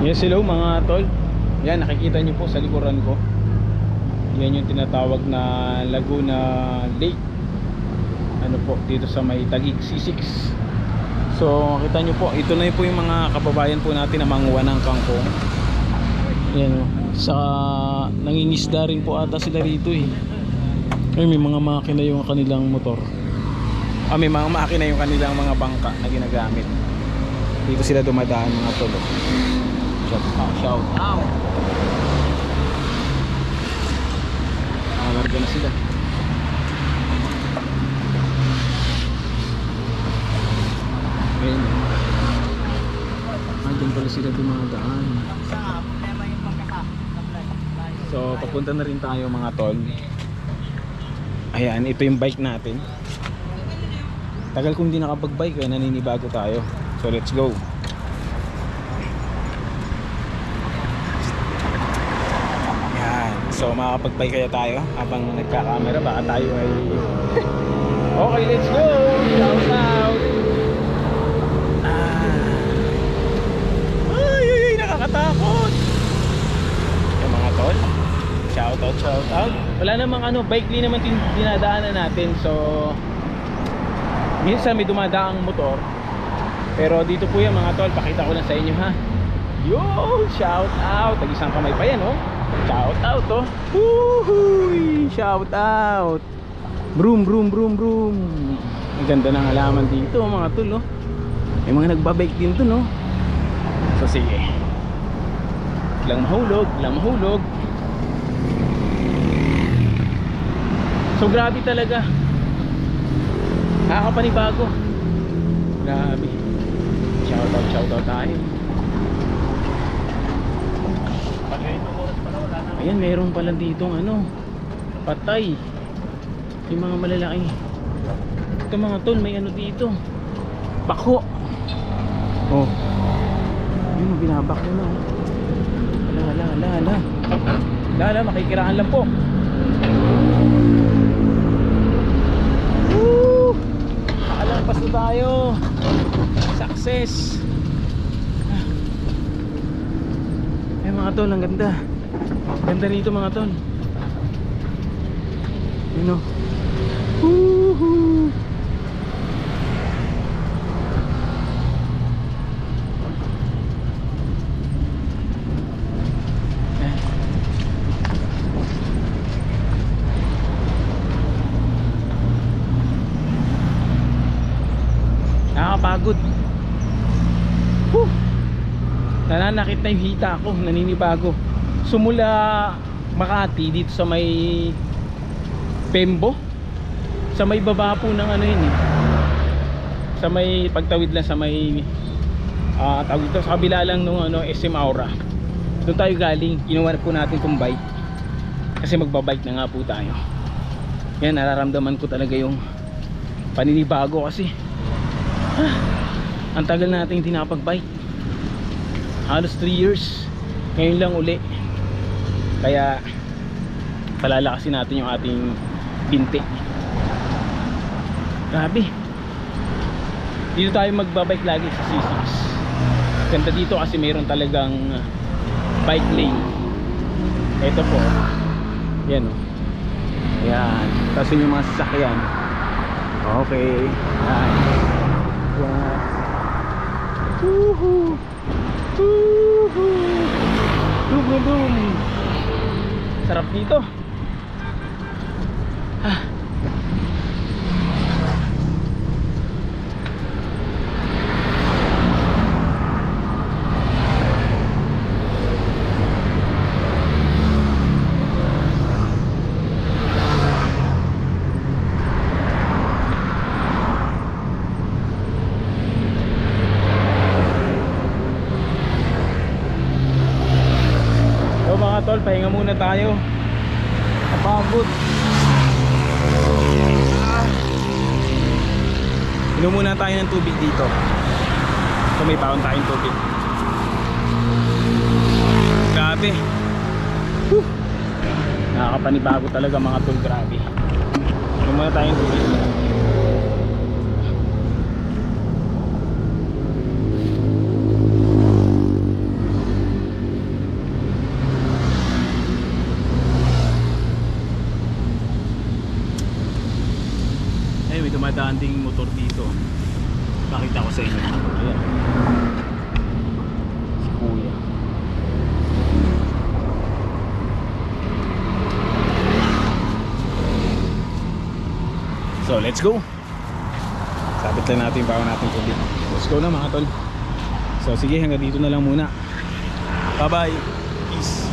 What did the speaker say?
Yes, hello mga tol. Yan, nakikita nyo po sa likuran ko. Yan yung tinatawag na Laguna Lake. Ano po, dito sa may Tagig C6. So, kita nyo po, ito na po yung mga kababayan po natin na manguha ng kangkong. Yan o. Sa nangingisda rin po ata sila rito eh. Ay, may mga makina yung kanilang motor. Ah, may mga makina yung kanilang mga bangka na ginagamit. Dito sila dumadaan mga tol. Shout out, shout out. Nakalarga na sila. Ayun. Ah, dyan pala sila dumadaan. So, papunta na rin tayo mga tol. Ayan, ito yung bike natin. Tagal kong hindi nakapag-bike kaya naninibago tayo. So, let's go. Yan. So, makakapag-bike kaya tayo habang nagka-camera. Baka tayo ay... okay, let's go! Shout out! Ah. Ay, ay, ay, nakakatakot! Yung mga tol. Shout out, shout out. Wala namang ano, bike lane naman din dinadaanan natin. So, minsan may dumadaang motor. Pero dito po yan mga tol, pakita ko lang sa inyo ha. Yo, shout out. Tag-isang kamay pa yan, oh. Shout out, oh. Woohoo! Shout out. Broom, broom, broom, broom. Ang ganda ng halaman dito, mga tol, oh. May mga nagbabike din to, no? So, sige. Lang mahulog, lang mahulog. So, grabe talaga. Nakakapanibago. Grabe. Shout out, shout out tayo. Ayan, meron pala ditong ano, patay. Yung mga malalaki. Ito mga tol, may ano dito. Bako. Oh. Yun, binabak na. oh. Hala, hala, hala, hala. Hala, hala, makikiraan lang po. Woo! Nakalampas na tayo. Success. Ay mga tol, ang ganda. Ganda rito mga tol. Yun o. Woohoo! Eh. Nakakapagod. Whew! Nananakit na yung hita ko, naninibago. Sumula Makati dito sa may Pembo. Sa may baba po ng ano yun eh. Sa may pagtawid lang sa may ah tawag dito sa kabila lang nung ano SM Aura. Doon tayo galing. Ginawa po natin tong bike. Kasi magbabike na nga po tayo. Yan nararamdaman ko talaga yung paninibago kasi ah, ang tagal natin hindi nakapag-bike halos 3 years ngayon lang uli kaya palalakasin natin yung ating binti grabe. Dito tayo magbabike lagi sa C6 ganda dito kasi mayroon talagang bike lane. Ito po. Yan o yan. Tapos yun yung mga sasakyan. Okay. Yan. Woohoo! Woohoo! Boom, boom, boom! Sarap dito. Ah. So mga tol, pahinga muna tayo. Napagod. Inom muna tayo ng tubig dito. So may baon tayong tubig. Grabe. Whew. Nakakapanibago talaga mga tol, grabe. Inom muna tayong tubig. Dumadaan ding motor dito. Pakita ko sa inyo. Ayan. Si Kuya. So, let's go. Sabit lang natin yung bawang natin tubig. Let's go na mga tol. So, sige, hanggang dito na lang muna. Bye-bye. Peace.